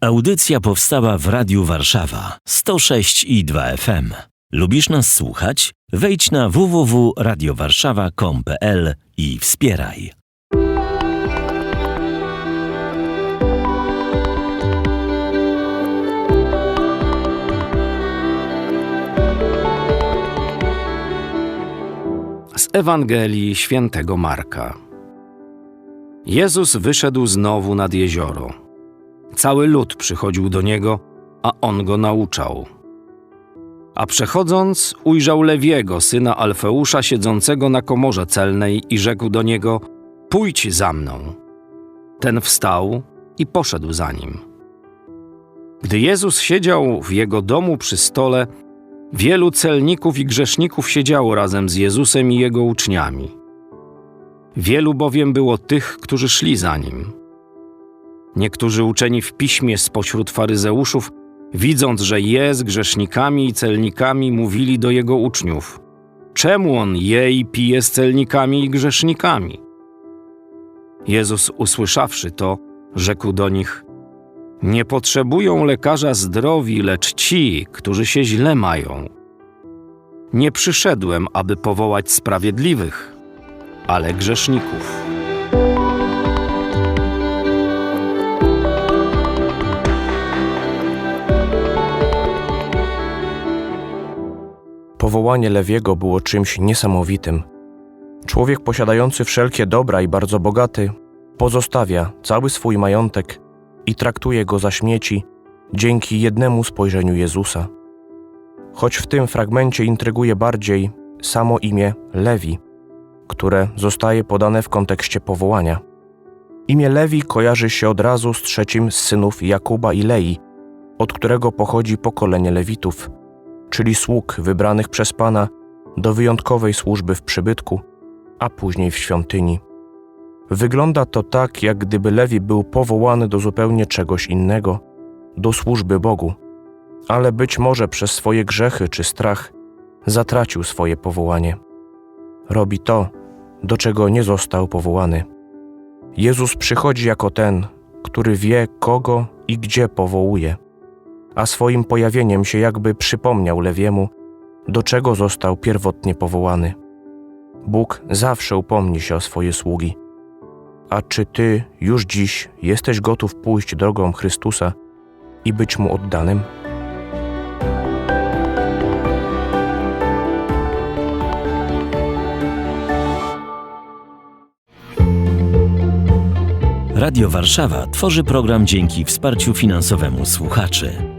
Audycja powstała w Radiu Warszawa 106 i 2 FM. Lubisz nas słuchać? Wejdź na www.radiowarszawa.com.pl i wspieraj. Z Ewangelii świętego Marka. Jezus wyszedł znowu nad jezioro. Cały lud przychodził do niego, a on go nauczał. A przechodząc, ujrzał Lewiego, syna Alfeusza, siedzącego na komorze celnej i rzekł do niego: Pójdź za mną. Ten wstał i poszedł za nim. Gdy Jezus siedział w jego domu przy stole, Wielu celników i grzeszników siedziało razem z Jezusem i jego uczniami. Wielu bowiem było tych, którzy szli za nim. Niektórzy uczeni w piśmie spośród faryzeuszów, widząc, że je z grzesznikami i celnikami, mówili do jego uczniów: Czemu on je i pije z celnikami i grzesznikami? Jezus, usłyszawszy to, rzekł do nich: nie potrzebują lekarza zdrowi, lecz ci, którzy się źle mają. Nie przyszedłem, aby powołać sprawiedliwych, ale grzeszników. Powołanie Lewiego było czymś niesamowitym. Człowiek posiadający wszelkie dobra i bardzo bogaty pozostawia cały swój majątek i traktuje go za śmieci dzięki jednemu spojrzeniu Jezusa. Choć w tym fragmencie intryguje bardziej samo imię Lewi, które zostaje podane w kontekście powołania. Imię Lewi kojarzy się od razu z trzecim z synów Jakuba i Lei, od którego pochodzi pokolenie Lewitów, czyli sług wybranych przez Pana do wyjątkowej służby w przybytku, a później w świątyni. Wygląda to tak, jak gdyby Lewi był powołany do zupełnie czegoś innego, do służby Bogu, ale być może przez swoje grzechy czy strach zatracił swoje powołanie. Robi to, do czego nie został powołany. Jezus przychodzi jako ten, który wie, kogo i gdzie powołuje, a swoim pojawieniem się jakby przypomniał Lewiemu, do czego został pierwotnie powołany. Bóg zawsze upomni się o swoje sługi. A czy ty już dziś jesteś gotów pójść drogą Chrystusa i być mu oddanym? Radio Warszawa tworzy program dzięki wsparciu finansowemu słuchaczy.